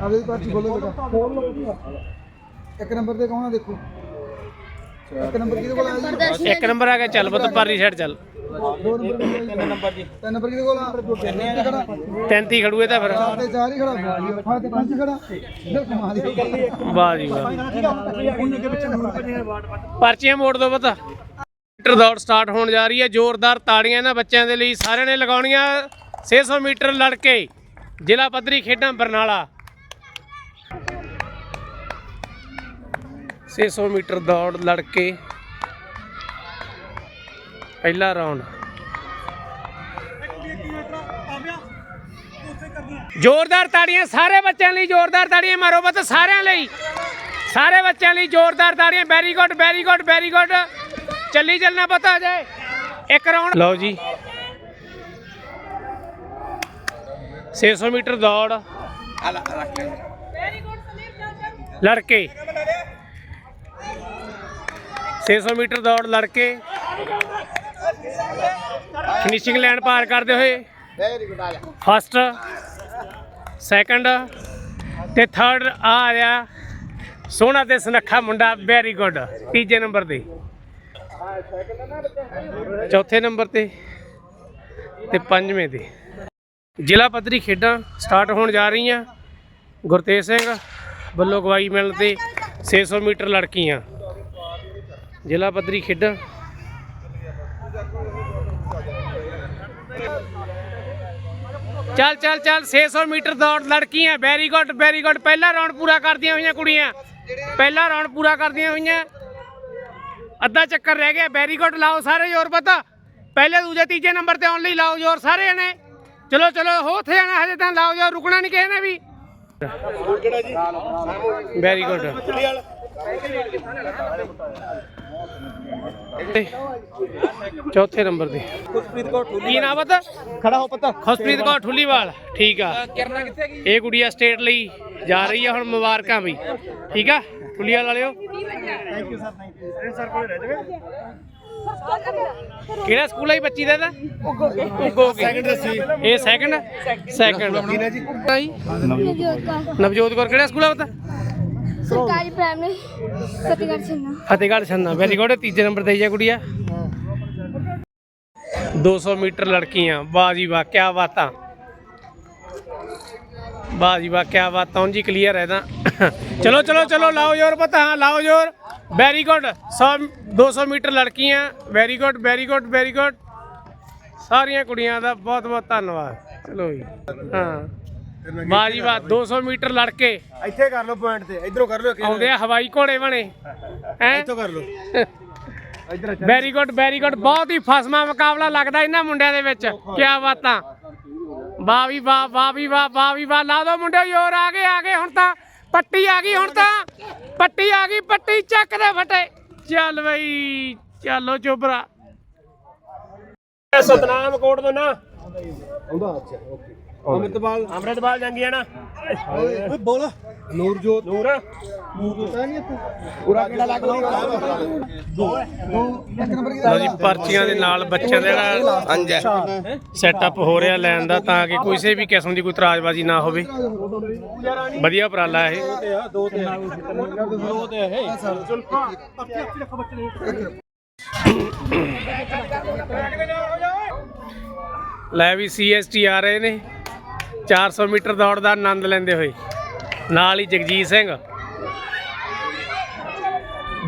ਆਪਦੀ ਪਰਚੀ ਖੋਲੋ ਬੇਟਾ। ਇੱਕ ਨੰਬਰ ਤੇ ਕੌਣ ਆ ਦੇਖੋ। ਇੱਕ ਨੰਬਰ ਕਿਹਦੇ ਕੋਲ ਆ ਜੀ? ਇੱਕ ਨੰਬਰ ਆ ਗਿਆ ਚੱਲ ਪੁੱਤ ਪਰਲੀ ਸਾਈਡ ਚੱਲ। ਦੋ ਨੰਬਰ ਕਿਹਦੇ ਨੰਬਰ ਜੀ। ਤਿੰਨ ਨੰਬਰ ਕਿਹਦੇ ਕੋਲ ਆ? ਕਿੰਨੇ ਆ ਖੜਾ। 33 ਖੜੂਏ ਤਾਂ ਫਿਰ। ਚਾਰ ਤੇ ਚਾਰ ਹੀ ਖੜਾ। ਹਾਂ ਤੇ ਪੰਜ ਖੜਾ। ਇਹ ਕਮਾਲ ਦੀ ਗੱਲ ਹੈ। ਵਾਹ ਜੀ ਵਾਹ। ਪਰਚੀਆਂ ਮੋੜ ਦੋ ਪਤਾ। ਮੀਟਰ ਦੌੜ ਸਟਾਰਟ ਹੋਣ ਜਾ ਰਹੀ ਹੈ। ਜ਼ੋਰਦਾਰ ਤਾੜੀਆਂ ਇਹਨਾਂ ਬੱਚਿਆਂ ਦੇ ਲਈ। ਸਾਰਿਆਂ ਨੇ ਲਗਾਉਣੀਆਂ। 600 ਮੀਟਰ ਲੜ ਕੇ ਜ਼ਿਲ੍ਹਾ ਪੱਧਰੀ ਖੇਡਾਂ ਬਰਨਾਲਾ। 600 ਮੀਟਰ ਦੌੜ ਲੜ ਕੇ ਪਹਿਲਾ ਰਾਉਂਡ ਜ਼ੋਰਦਾਰ ਤਾੜੀਆਂ, ਸਾਰੇ ਬੱਚਿਆਂ ਲਈ ਜ਼ੋਰਦਾਰ ਤਾੜੀਆਂ ਮਾਰੋ ਬਤ, ਸਾਰਿਆਂ ਲਈ। ਸਾਰੇ ਬੱਚਿਆਂ ਲਈ ਜ਼ੋਰਦਾਰ ਤਾੜੀਆਂ very good very good very good ਚੱਲੀ ਚੱਲਣਾ ਪਤਾ ਜਾਏ ਇੱਕ ਰਾਉਂਡ ਲਓ ਜੀ। 600 ਮੀਟਰ ਦੌੜ। ਲੜਕੇ। 600 ਮੀਟਰ ਦੌੜ ਲੜਕੇ। ਫਿਨਿਸ਼ਿੰਗ ਲਾਈਨ ਪਾਰ ਕਰਦੇ ਹੋਏ। ਫਸਟ ਸੈਕੰਡ ਤੇ ਥਰਡ ਆ ਆਇਆ ਸੋਹਣਾ ਤੇ ਸੁਨੱਖਾ ਮੁੰਡਾ ਵੈਰੀ ਗੁੱਡ ਤੀਜੇ ਨੰਬਰ ਤੇ। ਚੌਥੇ ਨੰਬਰ ਤੇ ਤੇ ਪੰਜਵੇਂ ਤੇ। ਜ਼ਿਲ੍ਹਾ ਪੱਧਰੀ ਖੇਡਾਂ ਸਟਾਰਟ ਹੋਣ ਜਾ ਰਹੀਆਂ। ਗੁਰਤੇਜ ਸਿੰਘ ਵੱਲੋਂ ਗਵਾਈ ਮਿਲਣ ਤੇ 600 ਮੀਟਰ ਲੜਕੀਆਂ। ਜ਼ਿਲ੍ਹਾ ਪੱਧਰੀ ਖੇਡਾਂ। ਚੱਲ ਚੱਲ ਚੱਲ 600 ਮੀਟਰ ਦੌੜ ਲੜਕੀਆਂ। ਵੈਰੀ ਗੁੱਡ ਵੈਰੀ ਗੁੱਡ ਪਹਿਲਾ ਰਾਉਂਡ ਪੂਰਾ ਕਰਦੀਆਂ ਹੋਈਆਂ ਕੁੜੀਆਂ। ਪਹਿਲਾ ਰਾਉਂਡ ਪੂਰਾ ਕਰਦੀਆਂ ਹੋਈਆਂ। ਅੱਧਾ ਚੱਕਰ ਰਹਿ ਗਿਆ। ਵੈਰੀ ਗੁੱਡ ਲਾਓ ਸਾਰੇ ਜ਼ੋਰ ਪਤਾ। ਪਹਿਲੇ, ਦੂਜੇ, ਤੀਜੇ ਨੰਬਰ ਤੇ ਆਉਣ ਲਈ ਲਾਓ ਜ਼ੋਰ ਸਾਰੇ ਜਣੇ। ਚਲੋ ਚਲੋ ਹੋ ਉੱਥੇ ਜਾਣਾ ਹਜੇ ਤਾਂ ਲਾਓ ਜ਼ੋਰ ਰੁਕਣਾ ਨਹੀਂ ਕਿਸੇ ਨੇ ਵੀ। ਵੈਰੀ ਗੁੱਡ ਚੌਥੇ ਨੰਬਰ ਤੇ। ਖੁਸ਼ਪ੍ਰੀਤ ਕੌਰ ਕੀ ਨਾਮ ਬਤਾ ਖੜਾ ਹੋ ਪਤਾ। ਖੁਸ਼ਪ੍ਰੀਤ ਕੌਰ ਠੁੱਲੀਵਾਲ ਠੀਕ ਆ। ਇਹ ਗੁੜੀਆ ਸਟੇਟ ਲਈ ਜਾ ਰਹੀ ਆ ਹੁਣ ਮੁਬਾਰਕਾਂ ਵੀ। ਠੀਕ ਆ? ਠੁੱਲੀਵਾਲ ਵਾਲਿਓ। Thank you sir thank you sir ਕੋਲ ਰਹਿ ਜਾਵੇ ਕਿਹੜਾ ਸਕੂਲ ਹੈ ਬੱਚੀ ਦਾ ਇਹਦਾ? ਉੱਗੋ ਸੈਕੰਡ ਇਹ ਸੈਕੰਡ ਸੈਕੰਡ ਜੀ। ਨਵਜੋਤ ਕੌਰ ਕਿਹੜਾ ਸਕੂਲ ਆ ਬਤਾ ਸਰਕਾਰੀ primary Fatehgarh Channa. Fatehgarh Channa. Very good ਤੀਜੇ ਨੰਬਰ ਤੇ ਆਈ ਆ ਗੁੜੀਆ। 200 ਮੀਟਰ ਲੜਕੀਆਂ ਵਾਹ ਜੀ ਵਾਹ ਕੀ ਬਾਤਾਂ। ਵਾਹ ਜੀ ਵਾਹ ਕੀ ਬਾਤਾਂ ਹੁਣ ਜੀ ਕਲੀਅਰ ਹੈ ਤਾਂ। ਚਲੋ ਚਲੋ ਚਲੋ ਲਾਓ ਜ਼ੋਰ ਪਤਾ ਹਾਂ ਲਾਓ ਜ਼ੋਰ। ਵੈਰੀ ਗੁੱਡ 100 200 ਮੀਟਰ ਲੜਕੀਆਂ very good very good very good ਸਾਰੀਆਂ ਕੁੜੀਆਂ ਦਾ ਬਹੁਤ ਬਹੁਤ ਧੰਨਵਾਦ। ਚਲੋ ਜੀ ਹਾਂ। ਵਾਹ ਜੀ ਵਾਹ 200 ਮੀਟਰ ਲੜ ਕੇ ਇੱਥੇ ਕਰ ਲਓ ਪੁਆਇੰਟ ਤੇ ਇਧਰੋਂ ਕਰ ਲਓ ਆਉਂਦੇ ਆ ਹਵਾਈ ਘੋੜੇ ਬਣੇ ਹੈ? ਇੱਥੋਂ ਕਰ ਲਓ। ਇਧਰ ਵੈਰੀ ਗੁੱਡ ਵੈਰੀ ਗੁੱਡ ਬਹੁਤ ਹੀ ਫਸਮਾ ਮੁਕਾਬਲਾ ਲੱਗਦਾ ਇਹਨਾਂ ਮੁੰਡਿਆਂ ਦੇ ਵਿੱਚ। ਕੀ ਬਾਤਾਂ। ਵਾਹ ਵੀ ਵਾਹ ਵਾਹ ਵੀ ਵਾਹ ਵਾਹ ਵੀ ਵਾਹ ਲਾ ਦੋ ਮੁੰਡੇ ਯੋਰ ਆ ਗਏ ਆ ਗਏ ਹੁਣ ਤਾਂ। ਪੱਟੀ ਆ ਗਈ ਹੁਣ ਤਾਂ। ਪੱਟੀ ਆ ਗਈ ਪੱਟੀ ਚੱਕ ਦੇ ਫਟੇ। ਚੱਲ ਬਈ ਚੱਲੋ ਚੋਬਰਾ। ਸਤਨਾਮ ਕੋਟ ਤੋਂ ਨਾ। ਆਉਂਦਾ ਅੱਛਾ ਓਕੇ। ਅਮਿਤਪਾਲ ਅੰਮ੍ਰਿਤਪਾਲ ਜੰਗੀਆ ਨਾ। ਓਏ ਬੋਲ। ਨੂਰਜੋਤ। ਨੂਰ। ਹੈ ਪੂਰਾ ਕਿਹੜਾ ਲੱਗ ਰਿਹਾ ਇੱਕ ਨੰਬਰ ਲਓ ਜੀ ਪਰਚੀਆਂ ਦੇ ਨਾਲ ਬੱਚਿਆਂ ਦਾ ਜਿਹੜਾ ਸੈਟਅਪ ਹੋ। ਰਿਹਾ ਲੈਣ ਦਾ ਤਾਂ ਕਿ ਕਿਸੇ ਵੀ ਕਿਸਮ ਦੀ ਕੋਈ ਇਤਰਾਜ਼ਬਾਜ਼ੀ ਨਾ ਹੋਵੇ। ਵਧੀਆ ਉਪਰਾਲਾ ਇਹ। ਦੋ ਤੇ ਦੋ ਤੇ ਹੈ ਚਲ ਅੱਛੀ ਅੱਛੀ ਰੱਖੋ ਬੱਚੇ ਨੂੰ ਲੈ ਵੀ ਸੀਐਸਟੀ ਆ ਰਹੇ ਨੇ। 400 ਮੀਟਰ ਦੌੜ ਦਾ ਆਨੰਦ ਲੈਂਦੇ ਹੋਏ। ਨਾਲ ਹੀ ਜਗਜੀਤ ਸਿੰਘ।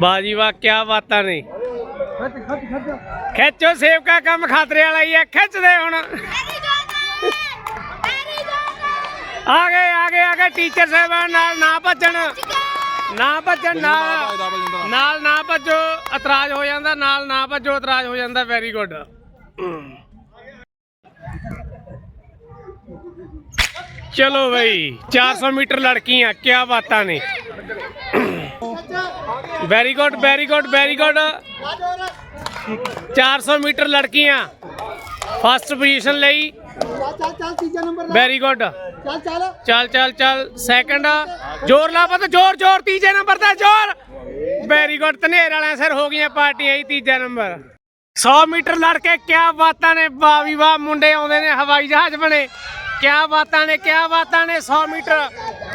ਬਾਜੀ ਵਾ ਕੀ ਬਾਤਾਂ ਨੇ। ਖਿੱਚੋ ਸੇਵਕਾ ਕੰਮ ਖਾਤਰੇ ਵਾਲਾ ਹੀ ਆ ਖਿੱਚਦੇ ਹੁਣ। ਆ ਗਏ ਆ ਗਏ ਆ ਗਏ ਟੀਚਰ ਸਾਹਿਬਾਨ ਨਾਲ ਨਾ ਭੱਜਣ। ਨਾ ਭੱਜਣ ਨਾਲ ਨਾਲ ਨਾ ਭੱਜੋ ਇਤਰਾਜ਼ ਹੋ ਜਾਂਦਾ ਨਾਲ ਨਾ ਭੱਜੋ ਇਤਰਾਜ਼ ਹੋ ਜਾਂਦਾ ਵੈਰੀ ਗੁੱਡ ਚਲੋ ਬਈ 400 ਮੀਟਰ ਲੜਕੀਆਂ ਕੀ ਬਾਤਾਂ ਨੇ। Very good very good very good 400 metre ਲੜਕੀਆਂ ਫਸਟ ਪੋਜੀਸ਼ਨ ਲਈ। ਵੈਰੀ ਗੁੱਡ ਚੱਲ ਚੱਲ ਚੱਲ ਚੱਲ ਚੱਲ ਸੈਕੰਡ ਜ਼ੋਰ ਲਾ ਪਤ, ਜ਼ੋਰ ਜ਼ੋਰ, ਤੀਜੇ ਨੰਬਰ ਦਾ ਜ਼ੋਰ। ਵੈਰੀ ਗੁੱਡ ਧਨੇਰ ਵਾਲਿਆਂ ਸਿਰ ਹੋ ਗਈਆਂ ਪਾਰਟੀਆਂ ਹੀ ਤੀਜਾ ਨੰਬਰ। 100 ਮੀਟਰ ਲੜ ਕੇ ਕਿਆ ਬਾਤਾਂ ਨੇ, ਵਾਹ ਵੀ ਵਾਹ, ਮੁੰਡੇ ਆਉਂਦੇ ਨੇ, ਹਵਾਈ ਜਹਾਜ਼ ਬਣੇ। ਕਿਆ ਬਾਤਾਂ ਨੇ, ਕਿਆ ਬਾਤਾਂ ਨੇ? 100 ਮੀਟਰ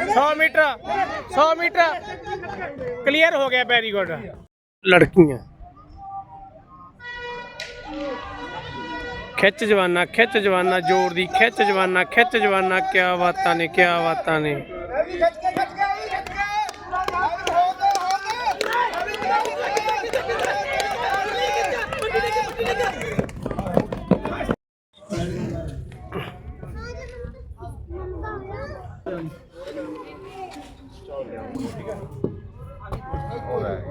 100 ਮੀਟਰ 100 ਮੀਟਰ। ਕਲੀਅਰ ਹੋ ਗਿਆ ਵੈਰੀ ਗੁੱਡ ਲੜਕੀਆਂ। ਖਿੱਚ ਜਵਾਨਾ ਖਿੱਚ ਜਵਾਨਾ, ਜੋਰ ਦੀ ਖਿੱਚ ਜਵਾਨਾ ਖਿੱਚ ਜਵਾਨਾ। ਕਿਆ ਬਾਤਾਂ ਨੇ, ਕਿਆ ਬਾਤਾਂ ਨੇ।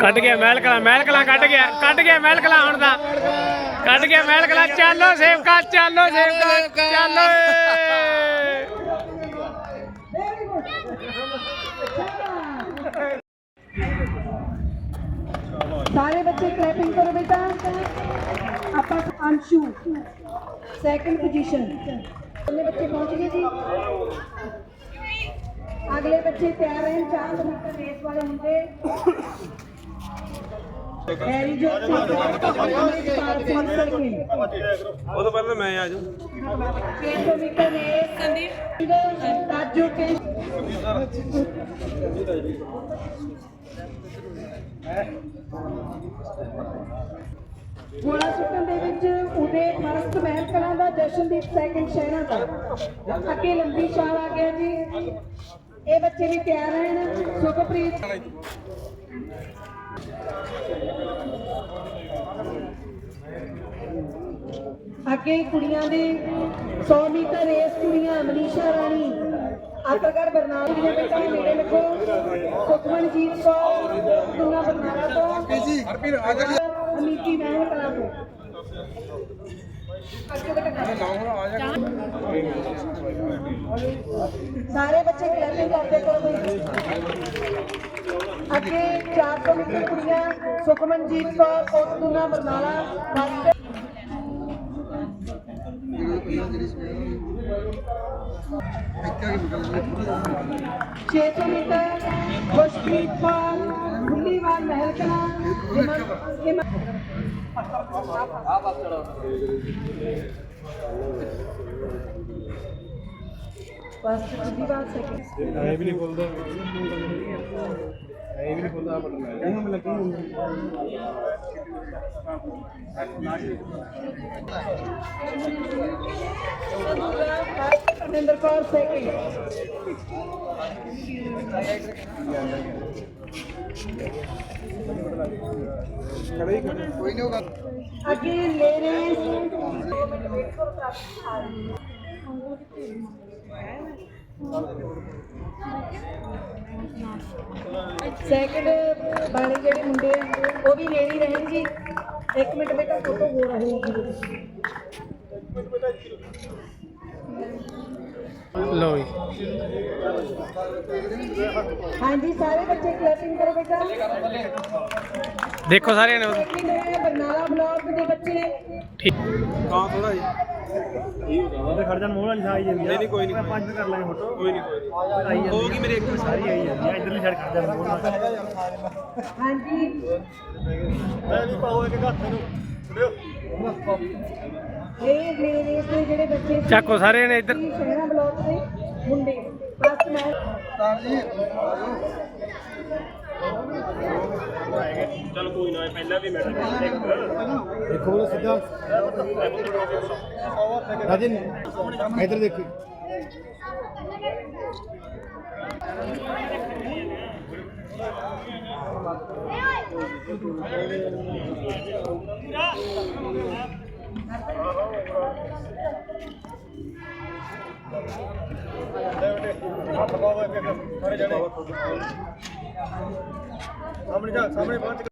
ਕੱਢ ਗਿਆ ਮਹਿਲ ਕਲਾ ਮਹਿਲ ਕਲਾ ਕੱਢ ਗਿਆ ਕੱਢ ਗਿਆ ਮਹਿਲ ਕਲਾ ਹੁਣ ਦਾ। ਕੱਢ ਗਿਆ ਮਹਿਲ ਕਲਾ ਚੱਲੋ ਸੇਵਕਾ ਚੱਲੋ ਸੇਵਕਾ, ਚੱਲੋ ਸਾਰੇ ਬੱਚੇ ਕਲੈਪਿੰਗ ਕਰੋ ਬੇਟਾ। ਆਪਾਂ ਅੰਸ਼ੂ ਸੈਕੰਡ ਪੋਜੀਸ਼ਨ ਅਗਲੇ ਬੱਚੇ ਪਹੁੰਚ ਗਏ ਜੀ ਅਗਲੇ ਬੱਚੇ ਤਿਆਰ ਰਹਿਣ 4 ਮੀਟਰ ਰੇਸ ਵਾਲੇ ਹੁੰਦੇ ਹੈਰੀ ਜੋ ਅਮਰਿਤਪਾਲ ਸਿੰਘ ਸਰਕਿਲ ਉਹ ਤੋਂ ਪਹਿਲਾਂ ਮੈਂ ਆ ਜਾਊਂ 600 ਮੀਟਰ ਰੇਸ ਸੰਦੀਪ ਤਾਜੂ ਕੇ ਗੋਲਾ ਸੁੱਟਣ ਜਸ਼ਨਦੀਪ ਸੈਕਿੰਡ ਸ਼ਹਿਰਾਂ ਦਾ। ਅੱਗੇ ਲੰਬੀ ਛਾਲ ਆ ਗਿਆ ਜੀ। ਇਹ ਬੱਚੇ ਵੀ ਤਿਆਰ ਰਹਿਣ। ਸੁਖਪ੍ਰੀਤ ਅੱਗੇ ਕੁੜੀਆਂ ਦੇ 100 ਮੀਟਰ ਰੇਸ ਕੁੜੀਆਂ ਮਨੀਸ਼ਾ ਰਾਣੀ ਆਤਰਗੜ ਬਰਨਾਲਾ ਦੀਆਂ ਬੇਟਾ ਨੇੜੇ ਲਿਖੋ ਸੁਖਮਨਜੀਤ ਕੌਰ ਦੁਨਾ ਬਰਨਾਲਾ ਤੋਂ। ਹਰਪੀਰ ਆ ਜਾ। ਅਮੀਤੀ ਮਹਿਲ ਕਲਾਂ ਤੋਂ ਅੱਗੇ ਬੇਟਾ ਸਾਰੇ ਬੱਚੇ ਕਲੈਪਿੰਗ ਕਰਦੇ ਕਰੋ ਅੱਗੇ 400 ਮੀਟਰ ਕੁੜੀਆਂ ਸੁਖਮਨਜੀਤ ਕੌਰ ਕੋਟਦੂਨਾ ਬਰਨਾਲਾ ਫਸਟ ਛੇ ਸੌ ਮੀਟਰ ਖੁਸ਼ਪ੍ਰੀਤ ਕੌਰ ਗੁੱਲੀਵਾਲ ਮਹਿਲ ਕਲਾਂ ਹਿਮਨ- ਹਿਮਨ- ਫਸਟ ਗੁੱਲੀਵਾਲ ਸੈਕਿੰਡ ਐ ਵੀ ਨਹੀਂ ਖੁੱਲਦਾ ਐ ਵੀ ਨਹੀਂ ਖੁੱਲਦਾ ਬਟ ਮੈਂ ਇਹਨੂੰ ਮੈਂ ਲੱਗੀ ਅਮਰਿੰਦਰ ਕੌਰ ਸੈਕਿੰਡ ਕੋਈ ਨਹੀਂ ਹੋਗਾ। ਅੱਗੇ ਲੈ ਰਹੇ ਸੈਕਿੰਡ ਬਾਣੇ ਜਿਹੜੇ ਮੁੰਡੇ ਆ ਉਹ ਵੀ ਲੈਣੀ ਰਹਿਣ ਜੀ ਇੱਕ ਮਿੰਟ ਬੇਟਾ ਫੋਟੋ ਹੋ ਰਹੀ ਹੈ ਲਓ ਜੀ। ਹਾਂਜੀ ਸਾਰੇ ਬੱਚੇ ਕਲੈਪਿੰਗ ਕਰੋ ਬੇਟਾ। ਦੇਖੋ ਸਾਰਿਆਂ ਨੇ। ਬਰਨਾਲਾ ਬਲਾਕ ਦੇ ਬੱਚੇ। ਠੀਕ। ਕਾਂ ਥੋੜਾ ਜੀ ਉਹਦੇ ਖੜ ਜਾਣ ਮੂੰਹ ਵਾਲੀ ਸਾਈ ਜਾਂਦੀ ਨਹੀਂ ਨਹੀਂ ਕੋਈ ਨਹੀਂ ਪੰਜ ਕਰ ਲਾਂਗੇ ਫੋਟੋ। ਕੋਈ ਨਹੀਂ ਕੋਈ ਨਹੀਂ। ਹੋਗੀ ਮੇਰੇ ਇੱਕ ਸਾਰੀ ਆਈ ਜਾਂਦੀ ਆ। ਇਧਰਲੀ ਸਾਈਡ ਖੜ ਜਾਣ ਮੂੰਹ ਨਾਲ। ਹਾਂਜੀ। ਮੈਂ ਵੀ ਪਾਓ ਇੱਕ ਹੱਥ ਨੂੰ ਇਹ ਮੇਰੇ ਰੇਸ ਦੇ ਜਿਹੜੇ ਬੱਚੇ ਸੀ, ਚੱਕੋ ਸਾਰਿਆਂ ਨੇ ਇੱਧਰ ਸ਼ਹਿਰਾ ਬਲਾਕ ਦੇ ਮੁੰਡੇ ਫਸਟ ਮੈਚ ਤਾਂ ਜੀ ਚਲ ਕੋਈ ਨਾ ਪਹਿਲਾਂ ਵੀ ਮੈਡਮ ਦੇਖੋ ਬੋਲੋ ਸਿੱਧਾ ਰਾਜਨ ਇਧਰ ਦੇਖੋ ਸਾਹਮਣੇ ਜਾ ਸਾਹਮਣੇ ਪਹੁੰਚ